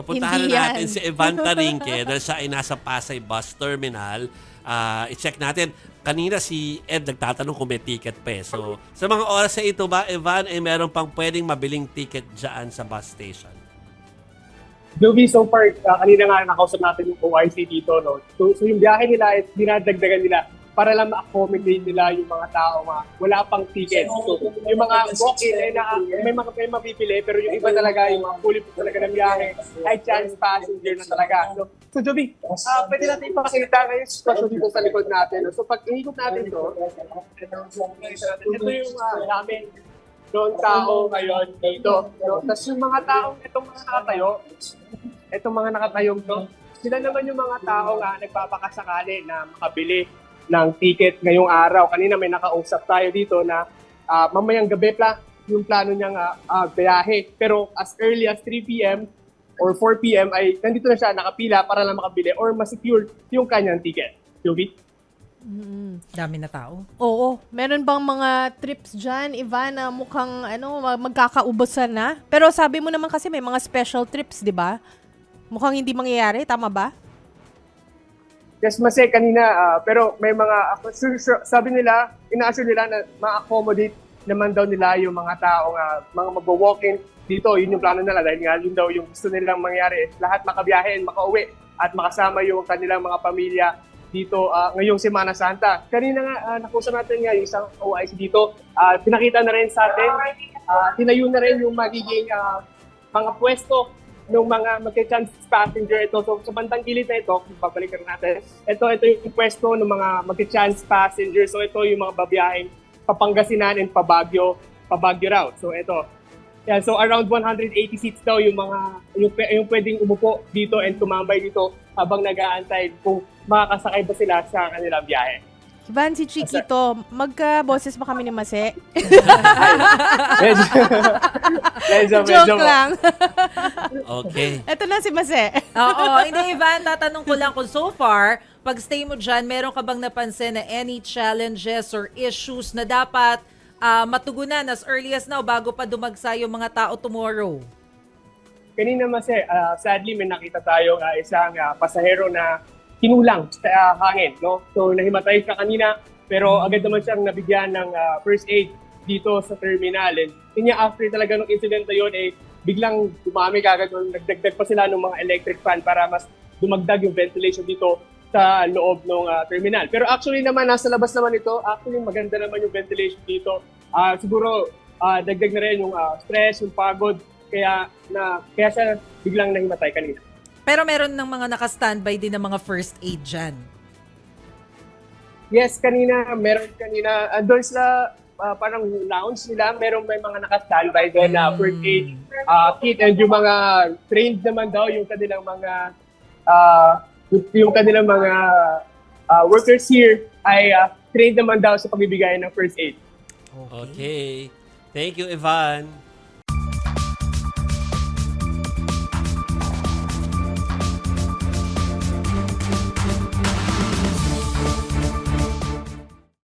So puntahan Hindi na natin yan. si Evan Tarinque dahil siya ay nasa Pasay Bus Terminal. Ah, i-check natin. Kanina si Ed nagtatanong kung may ticket pa eh. So sa mga oras na ito ba, Evan, ay meron pang pwedeng mabiling ticket dyan sa bus station? Jovi, so far, uh, kanina nga nakausap natin yung OIC dito, no? So, so yung biyahe nila is dinadagdagan nila para lang ma-accommodate nila yung mga tao nga wala pang ticket. So, yung mga walk-in, eh, na, may mga may mapipili, pero yung iba talaga, yung mga fully booked talaga ng biyahe, ay chance passenger na talaga. So, so Jovi, uh, pwede natin ipakita ngayon yung sitwasyon dito sa likod natin. So, pag iikot natin to, ito yung uh, dami doon tao ngayon dito. No? Tapos yung mga taong itong mga nakatayo, itong mga nakatayong to, sila naman yung mga tao nga nagpapakasakali na makabili ng ticket ngayong araw. Kanina may nakausap tayo dito na ah, mamayang gabi pa yung plano niyang ah, ah, biyahe. Pero as early as 3 p.m. or 4 p.m. ay nandito na siya nakapila para lang makabili or masecure yung kanyang ticket. Yogi? Dami na tao. Oo. Meron bang mga trips dyan, Ivan, na mukhang ano, mag- magkakaubusan na? Pero sabi mo naman kasi may mga special trips, di ba? Mukhang hindi mangyayari, tama ba? Yes, Mase, kanina, ah, pero may mga, sabi nila, ina-assure nila na ma-accommodate naman daw nila yung mga tao nga, mga magwa-walk-in dito, yun yung plano nila dahil nga yun daw yung gusto nilang mangyari. Lahat makabiyahe and makauwi at makasama yung kanilang mga pamilya dito ah, ngayong Semana Santa. Kanina nga, ah, nakusap natin nga yung isang OIC dito, ah, pinakita na rin sa atin, ah, tinayo na rin yung magiging ah, mga pwesto ng mga magka-chance passenger ito. So, sa bandang gilid na ito, kung babalikan natin, ito, ito yung pwesto ng mga magka-chance passenger. So, ito yung mga babiyaheng Papangasinan and Pabagyo, Pabagyo route. So, ito. Yeah, so around 180 seats daw yung mga yung, yung pwedeng umupo dito and tumambay dito habang nag-aantay kung makakasakay ba sila sa kanilang biyahe. Ivan, si Chiquito, magka-boses ba kami ni Mase? Medyo, medyo, medyo, Joke lang. Okay. Eto na si Mase. Oo, hindi Ivan, tatanong ko lang kung so far, pag stay mo dyan, meron ka bang napansin na any challenges or issues na dapat ah, matugunan as early as now bago pa dumagsa yung mga tao tomorrow? kanina mas eh, ah, sadly may nakita tayo uh, isang ah, pasahero na kinulang sa ah, hangin, no? So nahimatay siya kanina pero agad naman siyang nabigyan ng ah, first aid dito sa terminal. And yun nga, after talaga ng incident na yun, eh, biglang dumami kagad, nagdagdag pa sila ng mga electric fan para mas dumagdag yung ventilation dito sa loob ng ah, terminal. Pero actually naman, nasa labas naman ito, actually maganda naman yung ventilation dito. Ah, siguro, ah, dagdag na rin yung ah, stress, yung pagod, kaya na kaya siya biglang nahimatay kanina. Pero meron ng mga naka-standby din ng mga first aid dyan. Yes, kanina meron kanina andun sila ah, parang lounge nila, meron may mga naka-standby doon na first aid ah, kit and yung mga trained naman daw yung kanilang mga ah, yung, yung kanilang mga ah, workers here ay ah, trained naman daw sa pagbibigay ng first aid. Okay. Thank you, Evan.